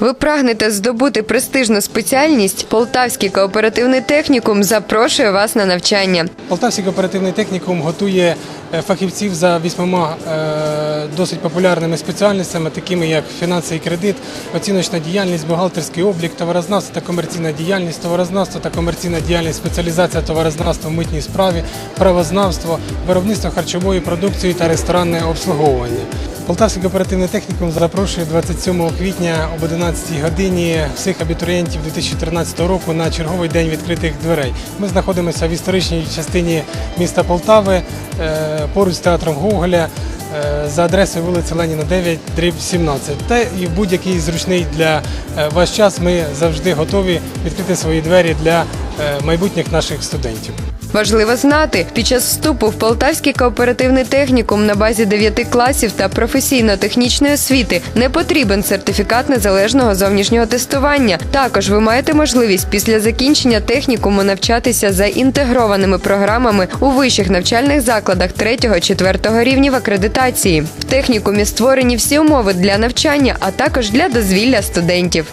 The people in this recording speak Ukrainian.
Ви прагнете здобути престижну спеціальність? Полтавський кооперативний технікум запрошує вас на навчання. Полтавський кооперативний технікум готує е, фахівців за вісьмома е, досить популярними спеціальностями, такими як фінанси кредит, оціночна діяльність, бухгалтерський облік, товарознавство та комерційна діяльність, товарознавство та комерційна діяльність, спеціалізація товарознавства в митній справі, правознавство, виробництво харчової продукції та ресторанне обслуговування. Полтавський кооперативний технікум запрошує 27 квітня об 11 годині всіх абітурієнтів 2013 року на черговий день відкритих дверей. Ми знаходимося в історичній частині міста Полтави е, поруч з театром Гоголя е, за адресою вулиці Леніна 9, дріб 17. Та і будь-який зручний для е, вас час ми завжди готові відкрити свої двері для майбутніх наших студентів. Важливо знати, під час вступу в Полтавський кооперативний технікум на базі 9 класів та професійно-технічної освіти не потрібен сертифікат незалежного зовнішнього тестування. Також ви маєте можливість після закінчення технікуму навчатися за інтегрованими програмами у вищих навчальних закладах 3-4 рівнів акредитації. В технікумі створені всі умови для навчання, а також для дозвілля студентів.